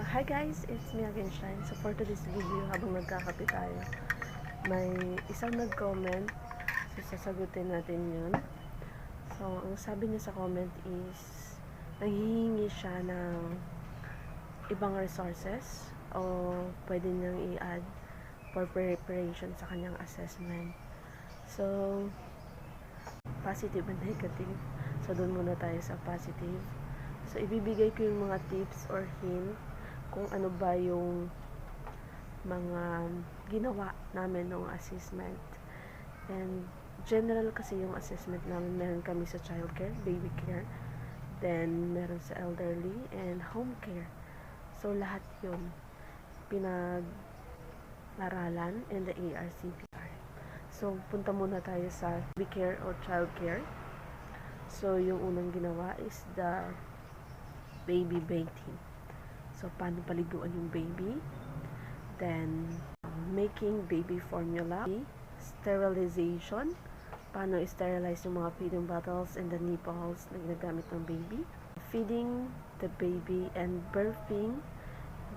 So, hi guys, it's me again, Shine. So, for today's video, habang nagkakape tayo, may isang nag-comment. So, sasagutin natin yun. So, ang sabi niya sa comment is, nanghihingi siya ng ibang resources o pwede niyang i-add for preparation sa kanyang assessment. So, positive and negative. So, doon muna tayo sa positive. So, ibibigay ko yung mga tips or hint kung ano ba yung mga ginawa namin ng assessment. And, general kasi yung assessment namin. Meron kami sa childcare, baby care, then meron sa elderly, and home care. So, lahat yun pinag-aralan in the ARCPR. So, punta muna tayo sa baby care or childcare. So, yung unang ginawa is the baby bathing. So, paano paliguan yung baby. Then, making baby formula. Sterilization. Paano sterilize yung mga feeding bottles and the nipples na ginagamit ng baby. Feeding the baby and birthing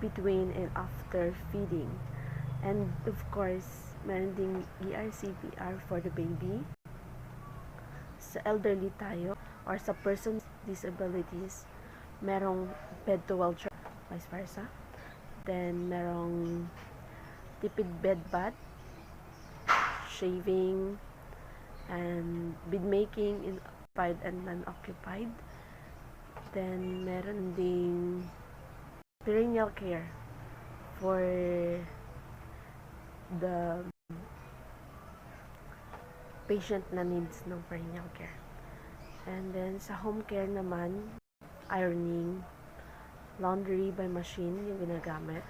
between and after feeding. And of course, meron ding ERCPR for the baby. Sa elderly tayo or sa persons disabilities, merong bed to well vice versa. Then, merong tipid bed bath, shaving, and bed making in occupied and non-occupied. Then, meron ding perineal care for the patient na needs ng perineal care. And then, sa home care naman, ironing, laundry by machine yung ginagamit.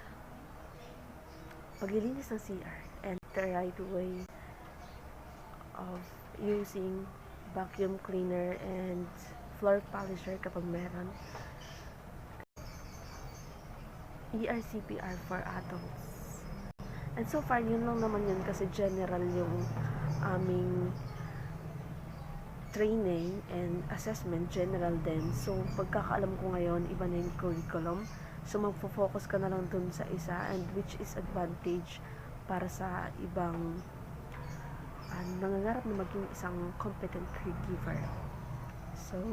Paglilinis ng CR and the right way of using vacuum cleaner and floor polisher kapag meron. ERCPR for adults. And so far, yun lang naman yun kasi general yung aming training and assessment, general din. So, pagkakaalam ko ngayon, iba na yung curriculum. So, magpo-focus ka na lang dun sa isa and which is advantage para sa ibang uh, nangangarap na maging isang competent caregiver. So,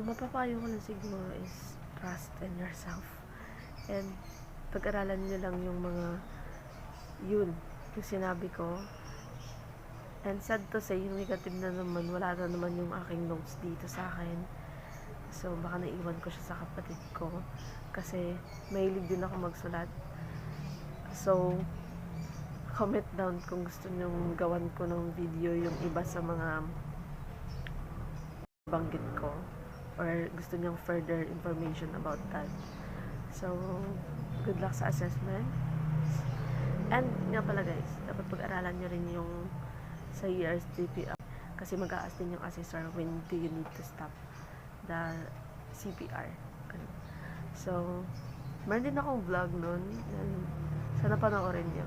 ang mapapayo ko lang siguro is trust in yourself. And pag-aralan nyo lang yung mga yun, yung sinabi ko, And sad to say, yung negative na naman, wala na naman yung aking notes dito sa akin. So, baka naiwan ko siya sa kapatid ko. Kasi, mahilig din ako magsulat. So, comment down kung gusto nyong gawan ko ng video yung iba sa mga banggit ko. Or gusto nyong further information about that. So, good luck sa assessment. And, nga pala guys, dapat pag-aralan nyo rin yung sa years CPR kasi mag-aas din yung assessor when do you need to stop the CPR. So, meron din akong vlog nun and sana panoorin nyo.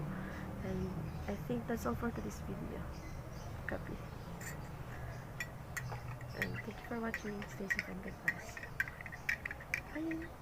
And I think that's all for today's video. Copy. And thank you for watching. Stay safe and God bless. Bye!